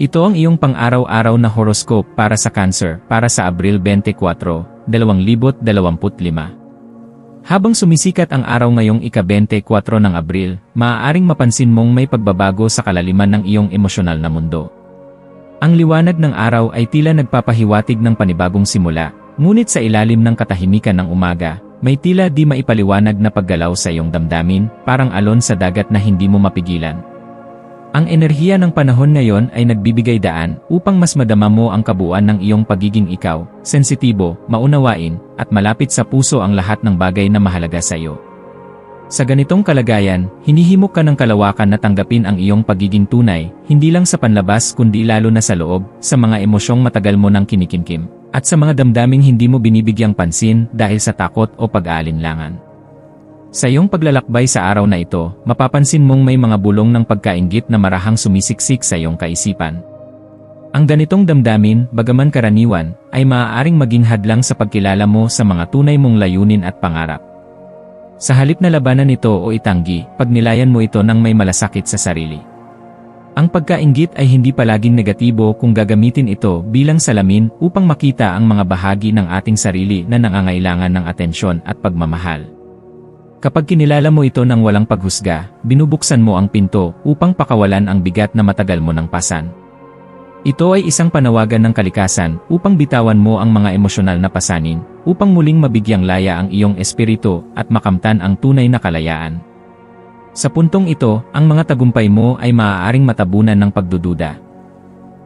Ito ang iyong pang-araw-araw na horoscope para sa Cancer para sa Abril 24, 2025. Habang sumisikat ang araw ngayong ika-24 ng Abril, maaaring mapansin mong may pagbabago sa kalaliman ng iyong emosyonal na mundo. Ang liwanag ng araw ay tila nagpapahiwatig ng panibagong simula, ngunit sa ilalim ng katahimikan ng umaga, may tila di maipaliwanag na paggalaw sa iyong damdamin, parang alon sa dagat na hindi mo mapigilan. Ang enerhiya ng panahon ngayon ay nagbibigay daan upang mas madama mo ang kabuuan ng iyong pagiging ikaw, sensitibo, maunawain, at malapit sa puso ang lahat ng bagay na mahalaga sa iyo. Sa ganitong kalagayan, hinihimok ka ng kalawakan na tanggapin ang iyong pagiging tunay, hindi lang sa panlabas kundi lalo na sa loob, sa mga emosyong matagal mo nang kinikimkim, at sa mga damdaming hindi mo binibigyang pansin dahil sa takot o pag-aalinlangan. Sa iyong paglalakbay sa araw na ito, mapapansin mong may mga bulong ng pagkaingit na marahang sumisiksik sa iyong kaisipan. Ang ganitong damdamin, bagaman karaniwan, ay maaaring maging hadlang sa pagkilala mo sa mga tunay mong layunin at pangarap. Sa halip na labanan ito o itanggi, pagnilayan mo ito ng may malasakit sa sarili. Ang pagkaingit ay hindi palaging negatibo kung gagamitin ito bilang salamin upang makita ang mga bahagi ng ating sarili na nangangailangan ng atensyon at pagmamahal. Kapag kinilala mo ito ng walang paghusga, binubuksan mo ang pinto upang pakawalan ang bigat na matagal mo ng pasan. Ito ay isang panawagan ng kalikasan upang bitawan mo ang mga emosyonal na pasanin, upang muling mabigyang laya ang iyong espiritu at makamtan ang tunay na kalayaan. Sa puntong ito, ang mga tagumpay mo ay maaaring matabunan ng pagdududa.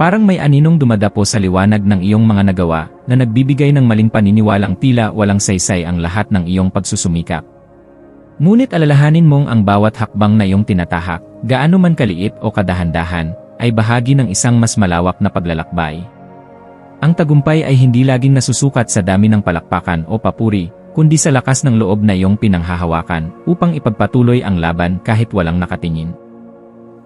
Parang may aninong dumadapo sa liwanag ng iyong mga nagawa na nagbibigay ng maling paniniwalang tila walang saysay ang lahat ng iyong pagsusumikap. Ngunit alalahanin mong ang bawat hakbang na iyong tinatahak, gaano man kaliit o kadahan-dahan, ay bahagi ng isang mas malawak na paglalakbay. Ang tagumpay ay hindi laging nasusukat sa dami ng palakpakan o papuri, kundi sa lakas ng loob na iyong pinanghahawakan upang ipagpatuloy ang laban kahit walang nakatingin.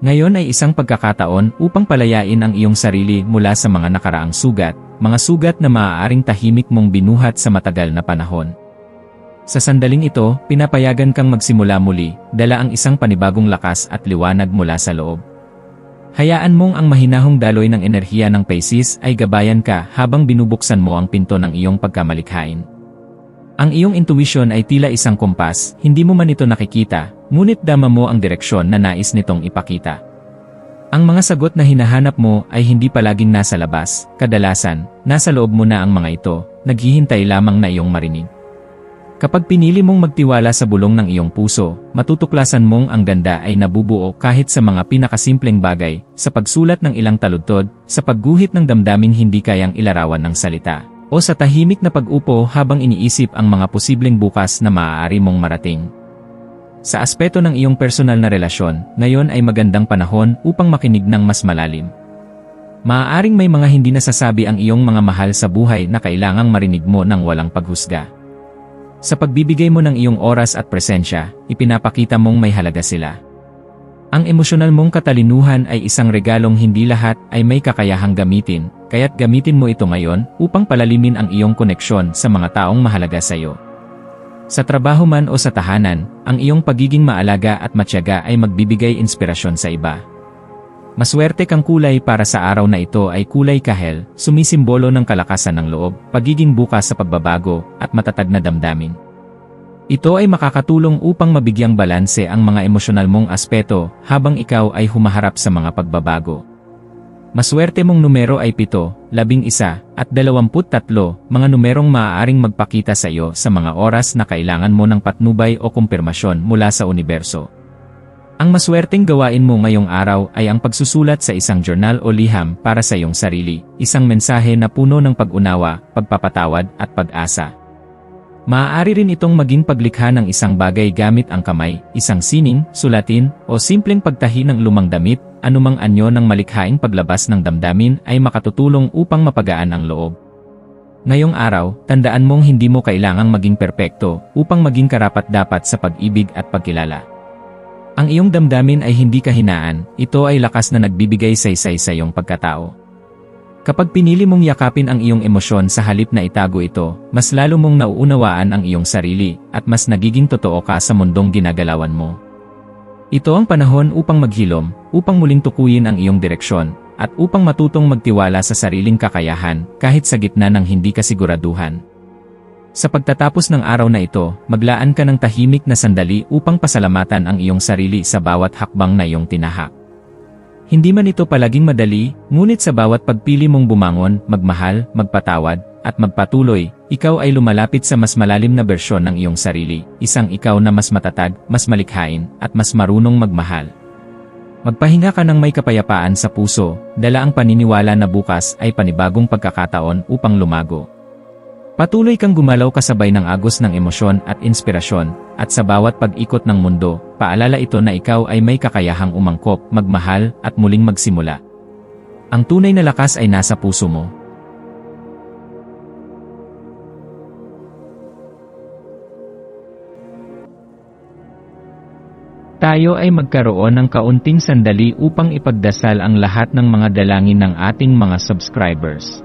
Ngayon ay isang pagkakataon upang palayain ang iyong sarili mula sa mga nakaraang sugat, mga sugat na maaaring tahimik mong binuhat sa matagal na panahon. Sa sandaling ito, pinapayagan kang magsimula muli, dala ang isang panibagong lakas at liwanag mula sa loob. Hayaan mong ang mahinahong daloy ng enerhiya ng Pisces ay gabayan ka habang binubuksan mo ang pinto ng iyong pagkamalikhain. Ang iyong intuition ay tila isang kompas, hindi mo man ito nakikita, ngunit dama mo ang direksyon na nais nitong ipakita. Ang mga sagot na hinahanap mo ay hindi palaging nasa labas, kadalasan, nasa loob mo na ang mga ito, naghihintay lamang na iyong marinig. Kapag pinili mong magtiwala sa bulong ng iyong puso, matutuklasan mong ang ganda ay nabubuo kahit sa mga pinakasimpleng bagay, sa pagsulat ng ilang taludtod, sa pagguhit ng damdaming hindi kayang ilarawan ng salita, o sa tahimik na pag-upo habang iniisip ang mga posibleng bukas na maaari mong marating. Sa aspeto ng iyong personal na relasyon, ngayon ay magandang panahon upang makinig ng mas malalim. Maaaring may mga hindi nasasabi ang iyong mga mahal sa buhay na kailangang marinig mo ng walang paghusga. Sa pagbibigay mo ng iyong oras at presensya, ipinapakita mong may halaga sila. Ang emosyonal mong katalinuhan ay isang regalong hindi lahat ay may kakayahang gamitin, kaya't gamitin mo ito ngayon upang palalimin ang iyong koneksyon sa mga taong mahalaga sa iyo. Sa trabaho man o sa tahanan, ang iyong pagiging maalaga at matyaga ay magbibigay inspirasyon sa iba. Maswerte kang kulay para sa araw na ito ay kulay kahel, sumisimbolo ng kalakasan ng loob, pagiging bukas sa pagbabago, at matatag na damdamin. Ito ay makakatulong upang mabigyang balanse ang mga emosyonal mong aspeto habang ikaw ay humaharap sa mga pagbabago. Maswerte mong numero ay 7, 11, at 23, mga numerong maaaring magpakita sa iyo sa mga oras na kailangan mo ng patnubay o kumpirmasyon mula sa universo. Ang maswerteng gawain mo ngayong araw ay ang pagsusulat sa isang journal o liham para sa iyong sarili, isang mensahe na puno ng pag-unawa, pagpapatawad at pag-asa. Maaari rin itong maging paglikha ng isang bagay gamit ang kamay, isang sining, sulatin, o simpleng pagtahi ng lumang damit, anumang anyo ng malikhaing paglabas ng damdamin ay makatutulong upang mapagaan ang loob. Ngayong araw, tandaan mong hindi mo kailangang maging perpekto upang maging karapat-dapat sa pag-ibig at pagkilala. Ang iyong damdamin ay hindi kahinaan, ito ay lakas na nagbibigay saysay sa iyong pagkatao. Kapag pinili mong yakapin ang iyong emosyon sa halip na itago ito, mas lalo mong nauunawaan ang iyong sarili, at mas nagiging totoo ka sa mundong ginagalawan mo. Ito ang panahon upang maghilom, upang muling tukuyin ang iyong direksyon, at upang matutong magtiwala sa sariling kakayahan, kahit sa gitna ng hindi kasiguraduhan. Sa pagtatapos ng araw na ito, maglaan ka ng tahimik na sandali upang pasalamatan ang iyong sarili sa bawat hakbang na iyong tinahak. Hindi man ito palaging madali, ngunit sa bawat pagpili mong bumangon, magmahal, magpatawad, at magpatuloy, ikaw ay lumalapit sa mas malalim na bersyon ng iyong sarili, isang ikaw na mas matatag, mas malikhain, at mas marunong magmahal. Magpahinga ka ng may kapayapaan sa puso, dala ang paniniwala na bukas ay panibagong pagkakataon upang lumago. Patuloy kang gumalaw kasabay ng agos ng emosyon at inspirasyon, at sa bawat pag-ikot ng mundo, paalala ito na ikaw ay may kakayahang umangkop, magmahal, at muling magsimula. Ang tunay na lakas ay nasa puso mo. Tayo ay magkaroon ng kaunting sandali upang ipagdasal ang lahat ng mga dalangin ng ating mga subscribers